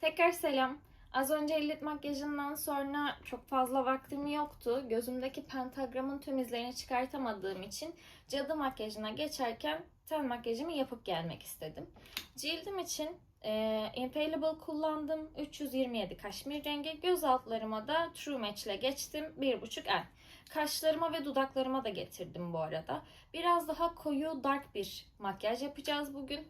Tekrar selam. Az önce ellit makyajından sonra çok fazla vaktim yoktu. Gözümdeki pentagramın tüm izlerini çıkartamadığım için cadı makyajına geçerken ten makyajımı yapıp gelmek istedim. Cildim için e, Infallible kullandım. 327 kaşmir rengi. Göz altlarıma da True Match ile geçtim. 1.5 N. Kaşlarıma ve dudaklarıma da getirdim bu arada. Biraz daha koyu dark bir makyaj yapacağız bugün.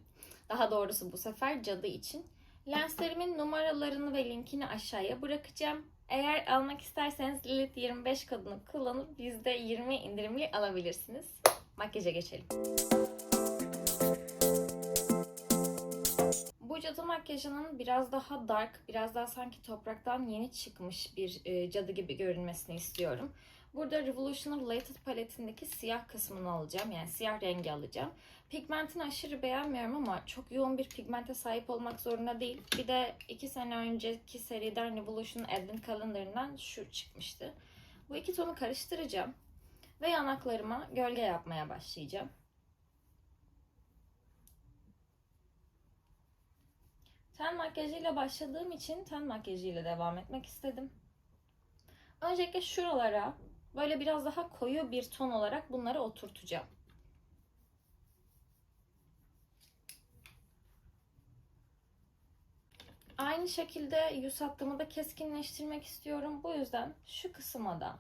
Daha doğrusu bu sefer cadı için. Lenslerimin numaralarını ve linkini aşağıya bırakacağım. Eğer almak isterseniz Lilith 25 kodunu kullanıp bizde 20 indirimli alabilirsiniz. Makyaja geçelim. Bu cadı makyajının biraz daha dark, biraz daha sanki topraktan yeni çıkmış bir e, cadı gibi görünmesini istiyorum. Burada Revolution Related paletindeki siyah kısmını alacağım. Yani siyah rengi alacağım. Pigmentini aşırı beğenmiyorum ama çok yoğun bir pigmente sahip olmak zorunda değil. Bir de 2 sene önceki seriden Revolution Advent Calendar'ından şu çıkmıştı. Bu iki tonu karıştıracağım. Ve yanaklarıma gölge yapmaya başlayacağım. Ten makyajıyla başladığım için ten makyajıyla devam etmek istedim. Öncelikle şuralara böyle biraz daha koyu bir ton olarak bunları oturtacağım. Aynı şekilde yüz hattımı da keskinleştirmek istiyorum. Bu yüzden şu kısma da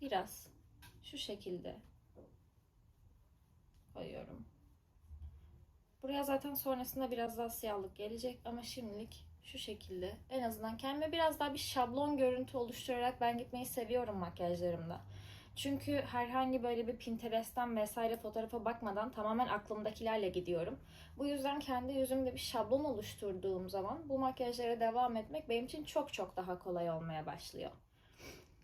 biraz şu şekilde koyuyorum. Buraya zaten sonrasında biraz daha siyahlık gelecek ama şimdilik şu şekilde en azından kendime biraz daha bir şablon görüntü oluşturarak ben gitmeyi seviyorum makyajlarımda. Çünkü herhangi böyle bir Pinterest'ten vesaire fotoğrafa bakmadan tamamen aklımdakilerle gidiyorum. Bu yüzden kendi yüzümde bir şablon oluşturduğum zaman bu makyajlara devam etmek benim için çok çok daha kolay olmaya başlıyor.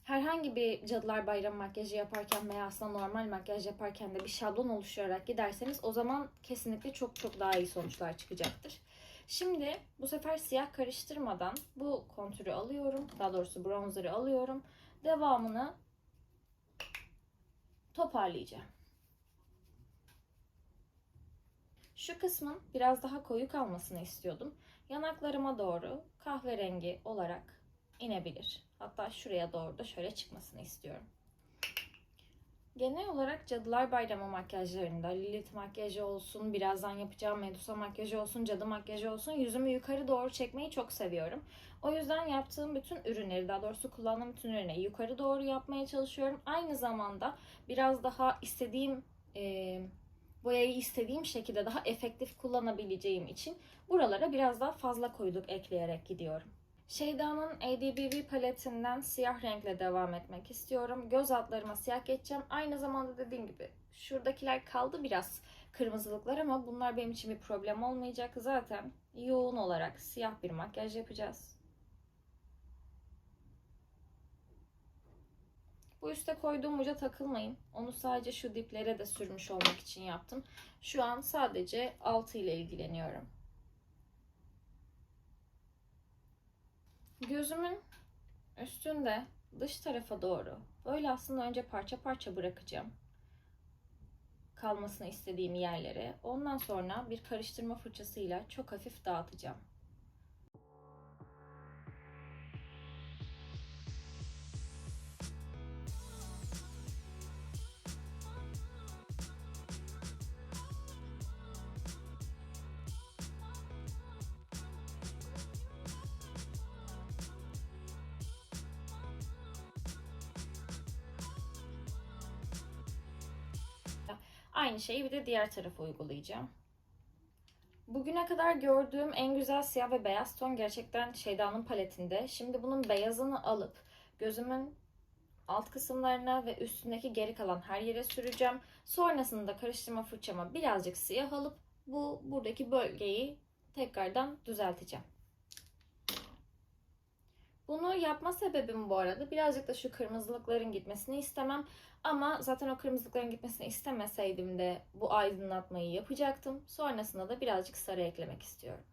Herhangi bir Cadılar Bayramı makyajı yaparken veya aslında normal makyaj yaparken de bir şablon oluşturarak giderseniz o zaman kesinlikle çok çok daha iyi sonuçlar çıkacaktır. Şimdi bu sefer siyah karıştırmadan bu kontürü alıyorum. Daha doğrusu bronzer'ı alıyorum. Devamını toparlayacağım. Şu kısmın biraz daha koyu kalmasını istiyordum. Yanaklarıma doğru kahverengi olarak inebilir. Hatta şuraya doğru da şöyle çıkmasını istiyorum. Genel olarak Cadılar Bayramı makyajlarında Lilith makyajı olsun, birazdan yapacağım Medusa makyajı olsun, cadı makyajı olsun yüzümü yukarı doğru çekmeyi çok seviyorum. O yüzden yaptığım bütün ürünleri, daha doğrusu kullandığım bütün ürünleri yukarı doğru yapmaya çalışıyorum. Aynı zamanda biraz daha istediğim e, boyayı istediğim şekilde daha efektif kullanabileceğim için buralara biraz daha fazla koyuluk ekleyerek gidiyorum. Şeyda'nın ADBB paletinden siyah renkle devam etmek istiyorum. Göz altlarıma siyah geçeceğim. Aynı zamanda dediğim gibi şuradakiler kaldı biraz kırmızılıklar ama bunlar benim için bir problem olmayacak. Zaten yoğun olarak siyah bir makyaj yapacağız. Bu üste koyduğum uca takılmayın. Onu sadece şu diplere de sürmüş olmak için yaptım. Şu an sadece altı ile ilgileniyorum. Gözümün üstünde dış tarafa doğru böyle aslında önce parça parça bırakacağım. Kalmasını istediğim yerlere. Ondan sonra bir karıştırma fırçasıyla çok hafif dağıtacağım. Aynı şeyi bir de diğer tarafa uygulayacağım. Bugüne kadar gördüğüm en güzel siyah ve beyaz ton gerçekten Şeyda'nın paletinde. Şimdi bunun beyazını alıp gözümün alt kısımlarına ve üstündeki geri kalan her yere süreceğim. Sonrasında karıştırma fırçama birazcık siyah alıp bu buradaki bölgeyi tekrardan düzelteceğim. Bunu yapma sebebim bu arada birazcık da şu kırmızılıkların gitmesini istemem. Ama zaten o kırmızılıkların gitmesini istemeseydim de bu aydınlatmayı yapacaktım. Sonrasında da birazcık sarı eklemek istiyorum.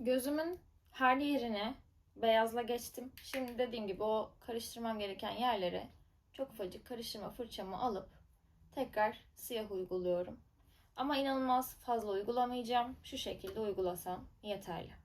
Gözümün her yerine beyazla geçtim. Şimdi dediğim gibi o karıştırmam gereken yerlere çok ufacık karıştırma fırçamı alıp tekrar siyah uyguluyorum. Ama inanılmaz fazla uygulamayacağım. Şu şekilde uygulasam yeterli.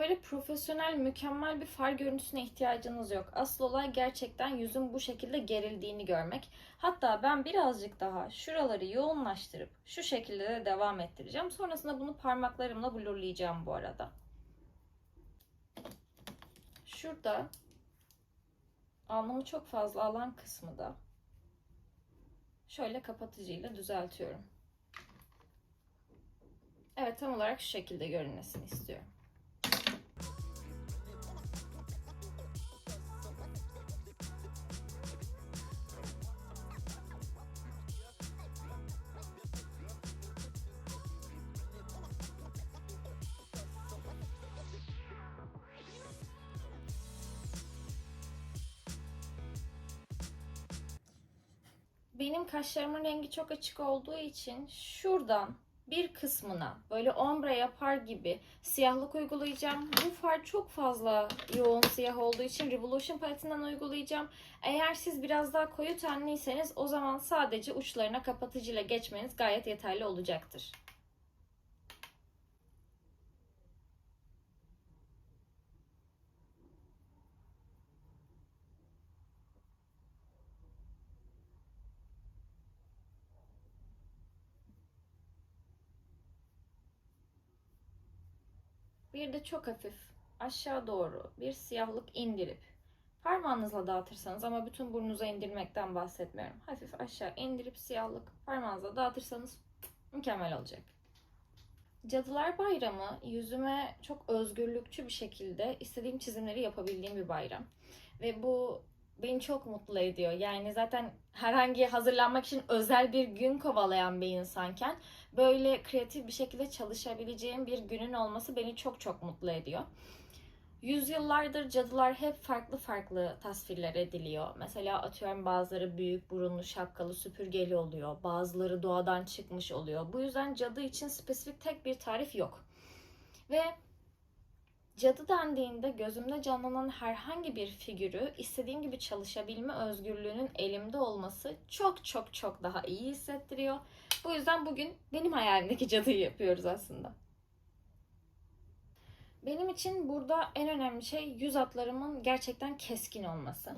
Böyle profesyonel, mükemmel bir far görüntüsüne ihtiyacınız yok. Asıl olay gerçekten yüzün bu şekilde gerildiğini görmek. Hatta ben birazcık daha şuraları yoğunlaştırıp şu şekilde de devam ettireceğim. Sonrasında bunu parmaklarımla blurlayacağım bu arada. Şurada alnımı çok fazla alan kısmı da şöyle kapatıcıyla düzeltiyorum. Evet tam olarak şu şekilde görünmesini istiyorum. Benim kaşlarımın rengi çok açık olduğu için şuradan bir kısmına böyle ombre yapar gibi siyahlık uygulayacağım. Bu far çok fazla yoğun siyah olduğu için Revolution paletinden uygulayacağım. Eğer siz biraz daha koyu tenliyseniz o zaman sadece uçlarına kapatıcıyla geçmeniz gayet yeterli olacaktır. Bir de çok hafif aşağı doğru bir siyahlık indirip parmağınızla dağıtırsanız ama bütün burnunuza indirmekten bahsetmiyorum. Hafif aşağı indirip siyahlık parmağınızla dağıtırsanız mükemmel olacak. Cadılar Bayramı yüzüme çok özgürlükçü bir şekilde istediğim çizimleri yapabildiğim bir bayram. Ve bu beni çok mutlu ediyor. Yani zaten herhangi hazırlanmak için özel bir gün kovalayan bir insanken böyle kreatif bir şekilde çalışabileceğim bir günün olması beni çok çok mutlu ediyor. Yüzyıllardır cadılar hep farklı farklı tasvirler ediliyor. Mesela atıyorum bazıları büyük burunlu şapkalı süpürgeli oluyor. Bazıları doğadan çıkmış oluyor. Bu yüzden cadı için spesifik tek bir tarif yok. Ve cadı dendiğinde gözümde canlanan herhangi bir figürü istediğim gibi çalışabilme özgürlüğünün elimde olması çok çok çok daha iyi hissettiriyor. Bu yüzden bugün benim hayalimdeki cadıyı yapıyoruz aslında. Benim için burada en önemli şey yüz hatlarımın gerçekten keskin olması.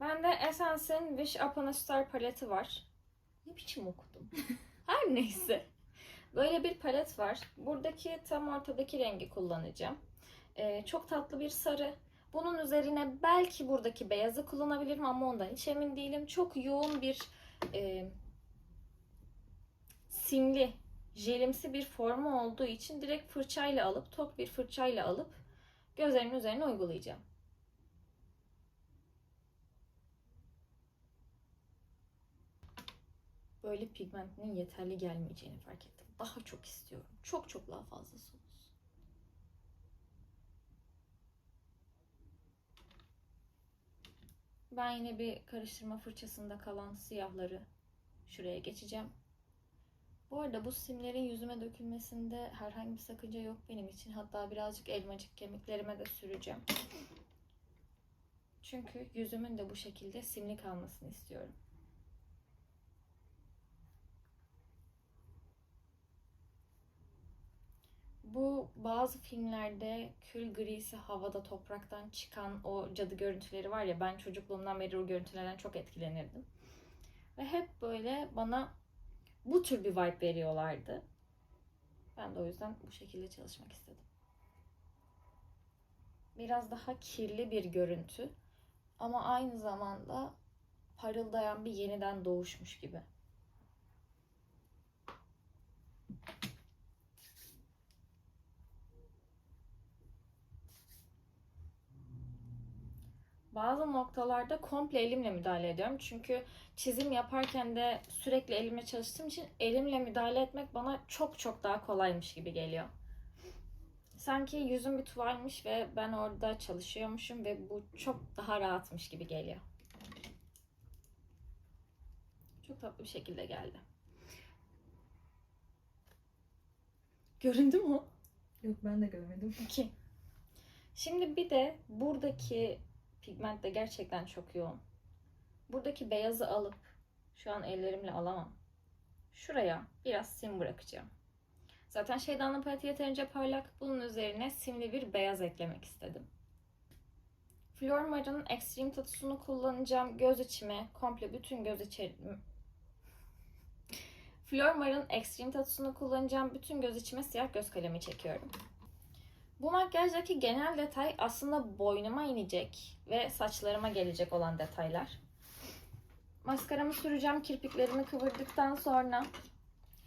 Bende Essence'in Wish Upon a Star paleti var. Ne biçim okudum? Her neyse. Böyle bir palet var. Buradaki tam ortadaki rengi kullanacağım. Ee, çok tatlı bir sarı. Bunun üzerine belki buradaki beyazı kullanabilirim ama ondan hiç emin değilim. Çok yoğun bir e, simli, jelimsi bir formu olduğu için direkt fırçayla alıp, tok bir fırçayla alıp gözlerimin üzerine uygulayacağım. Böyle pigmentinin yeterli gelmeyeceğini fark ettim. Daha çok istiyorum. Çok çok daha fazlası olsun. Ben yine bir karıştırma fırçasında kalan siyahları şuraya geçeceğim. Bu arada bu simlerin yüzüme dökülmesinde herhangi bir sakınca yok benim için. Hatta birazcık elmacık kemiklerime de süreceğim. Çünkü yüzümün de bu şekilde simli kalmasını istiyorum. Bu bazı filmlerde kül grisi havada topraktan çıkan o cadı görüntüleri var ya ben çocukluğumdan beri o görüntülerden çok etkilenirdim. Ve hep böyle bana bu tür bir vibe veriyorlardı. Ben de o yüzden bu şekilde çalışmak istedim. Biraz daha kirli bir görüntü ama aynı zamanda parıldayan bir yeniden doğuşmuş gibi. Bazı noktalarda komple elimle müdahale ediyorum. Çünkü çizim yaparken de sürekli elime çalıştığım için elimle müdahale etmek bana çok çok daha kolaymış gibi geliyor. Sanki yüzüm bir tuvalmiş ve ben orada çalışıyormuşum ve bu çok daha rahatmış gibi geliyor. Çok tatlı bir şekilde geldi. Göründü mü? Yok ben de göremedim. İki. Şimdi bir de buradaki pigment de gerçekten çok yoğun. Buradaki beyazı alıp şu an ellerimle alamam. Şuraya biraz sim bırakacağım. Zaten şeydanlı paleti yeterince parlak. Bunun üzerine simli bir beyaz eklemek istedim. Flormar'ın Extreme Tattoo'sunu kullanacağım. Göz içime, komple bütün göz içerim... Flormar'ın Extreme Tattoo'sunu kullanacağım. Bütün göz içime siyah göz kalemi çekiyorum. Bu makyajdaki genel detay aslında boynuma inecek ve saçlarıma gelecek olan detaylar. Maskaramı süreceğim kirpiklerimi kıvırdıktan sonra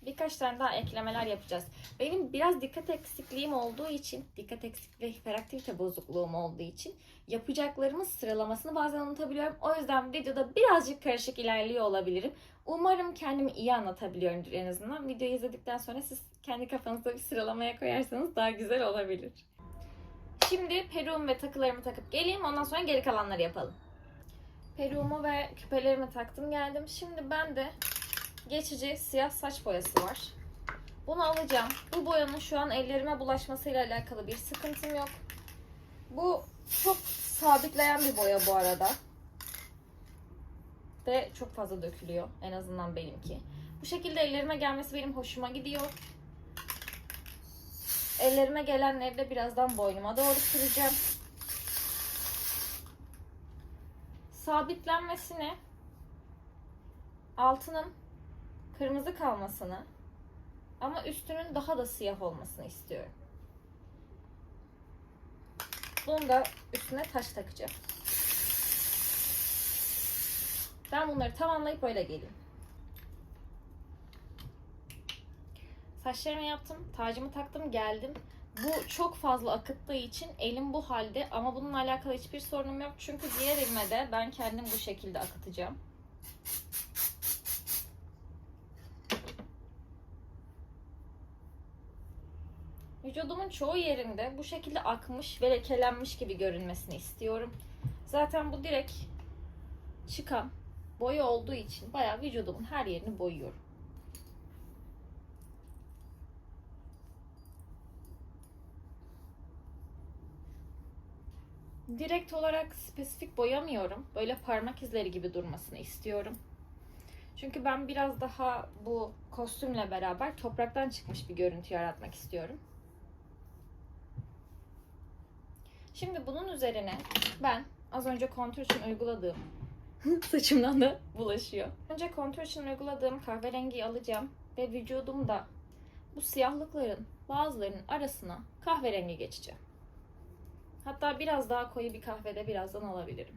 birkaç tane daha eklemeler yapacağız. Benim biraz dikkat eksikliğim olduğu için, dikkat eksik ve hiperaktivite bozukluğum olduğu için yapacaklarımın sıralamasını bazen unutabiliyorum. O yüzden videoda birazcık karışık ilerliyor olabilirim. Umarım kendimi iyi anlatabiliyorumdur en azından. Videoyu izledikten sonra siz kendi kafanızda bir sıralamaya koyarsanız daha güzel olabilir. Şimdi peruğum ve takılarımı takıp geleyim. Ondan sonra geri kalanları yapalım. Peruğumu ve küpelerimi taktım geldim. Şimdi ben de geçici siyah saç boyası var. Bunu alacağım. Bu boyanın şu an ellerime bulaşmasıyla alakalı bir sıkıntım yok. Bu çok sabitleyen bir boya bu arada. Ve çok fazla dökülüyor. En azından benimki. Bu şekilde ellerime gelmesi benim hoşuma gidiyor. Ellerime gelenleri de birazdan boynuma doğru süreceğim. Sabitlenmesini altının kırmızı kalmasını ama üstünün daha da siyah olmasını istiyorum. Bunu da üstüne taş takacağım. Ben bunları tamamlayıp öyle geleyim. Saçlarımı yaptım, tacımı taktım, geldim. Bu çok fazla akıttığı için elim bu halde ama bununla alakalı hiçbir sorunum yok. Çünkü diğer elime de ben kendim bu şekilde akıtacağım. Vücudumun çoğu yerinde bu şekilde akmış ve lekelenmiş gibi görünmesini istiyorum. Zaten bu direkt çıkan boya olduğu için bayağı vücudumun her yerini boyuyorum. Direkt olarak spesifik boyamıyorum. Böyle parmak izleri gibi durmasını istiyorum. Çünkü ben biraz daha bu kostümle beraber topraktan çıkmış bir görüntü yaratmak istiyorum. Şimdi bunun üzerine ben az önce kontür için uyguladığım saçımdan da bulaşıyor. Önce kontür için uyguladığım kahverengiyi alacağım ve vücudumda bu siyahlıkların bazılarının arasına kahverengi geçeceğim. Hatta biraz daha koyu bir kahvede birazdan alabilirim.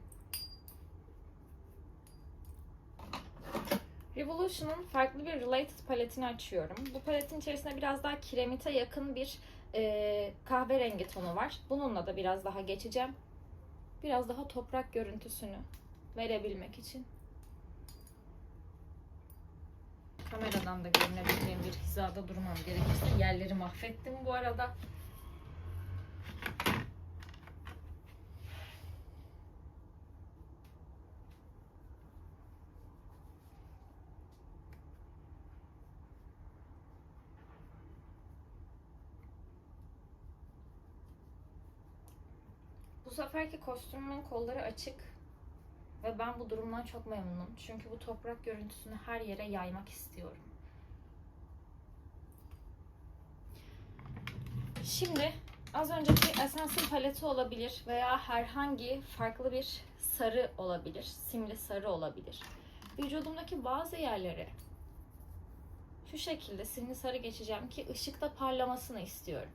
Revolution'un farklı bir Related paletini açıyorum. Bu paletin içerisinde biraz daha kiremite yakın bir e, kahverengi tonu var. Bununla da biraz daha geçeceğim. Biraz daha toprak görüntüsünü verebilmek için. Kameradan da görünebileceğim bir hizada durmam gerekirse yerleri mahvettim bu arada. Bu seferki kostümümün kolları açık ve ben bu durumdan çok memnunum. Çünkü bu toprak görüntüsünü her yere yaymak istiyorum. Şimdi az önceki Essence'in paleti olabilir veya herhangi farklı bir sarı olabilir. Simli sarı olabilir. Vücudumdaki bazı yerlere şu şekilde simli sarı geçeceğim ki ışıkta parlamasını istiyorum.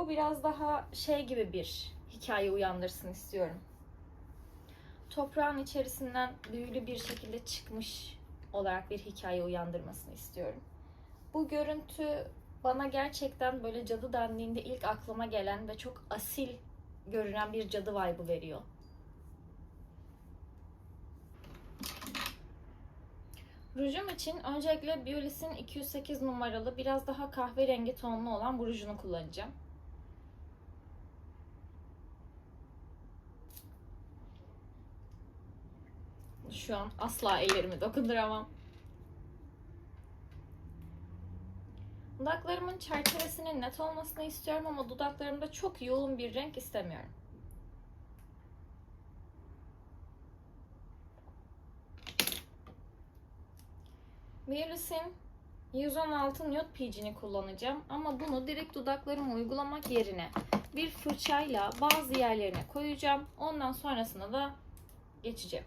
Bu biraz daha şey gibi bir hikaye uyandırsın istiyorum. Toprağın içerisinden büyülü bir şekilde çıkmış olarak bir hikaye uyandırmasını istiyorum. Bu görüntü bana gerçekten böyle cadı dendiğinde ilk aklıma gelen ve çok asil görünen bir cadı vibe'ı veriyor. Rujum için öncelikle Biolis'in 208 numaralı biraz daha kahverengi tonlu olan bu rujunu kullanacağım. Şu an asla ellerimi dokunduramam. Dudaklarımın çerçevesinin net olmasını istiyorum ama dudaklarımda çok yoğun bir renk istemiyorum. Biolis'in 116 Nude Peach'ini kullanacağım ama bunu direkt dudaklarıma uygulamak yerine bir fırçayla bazı yerlerine koyacağım. Ondan sonrasında da geçeceğim.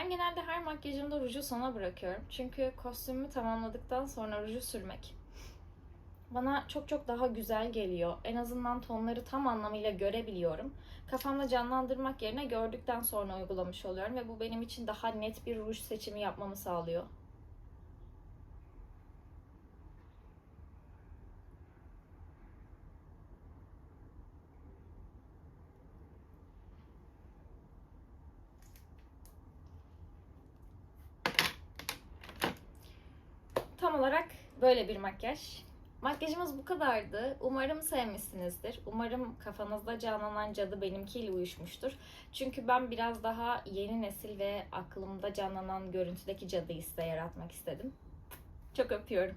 Ben genelde her makyajımda ruju sona bırakıyorum. Çünkü kostümümü tamamladıktan sonra ruju sürmek bana çok çok daha güzel geliyor. En azından tonları tam anlamıyla görebiliyorum. Kafamda canlandırmak yerine gördükten sonra uygulamış oluyorum ve bu benim için daha net bir ruj seçimi yapmamı sağlıyor. Tam olarak böyle bir makyaj. Makyajımız bu kadardı. Umarım sevmişsinizdir. Umarım kafanızda canlanan cadı benimkiyle uyuşmuştur. Çünkü ben biraz daha yeni nesil ve aklımda canlanan görüntüdeki cadıyı size yaratmak istedim. Çok öpüyorum.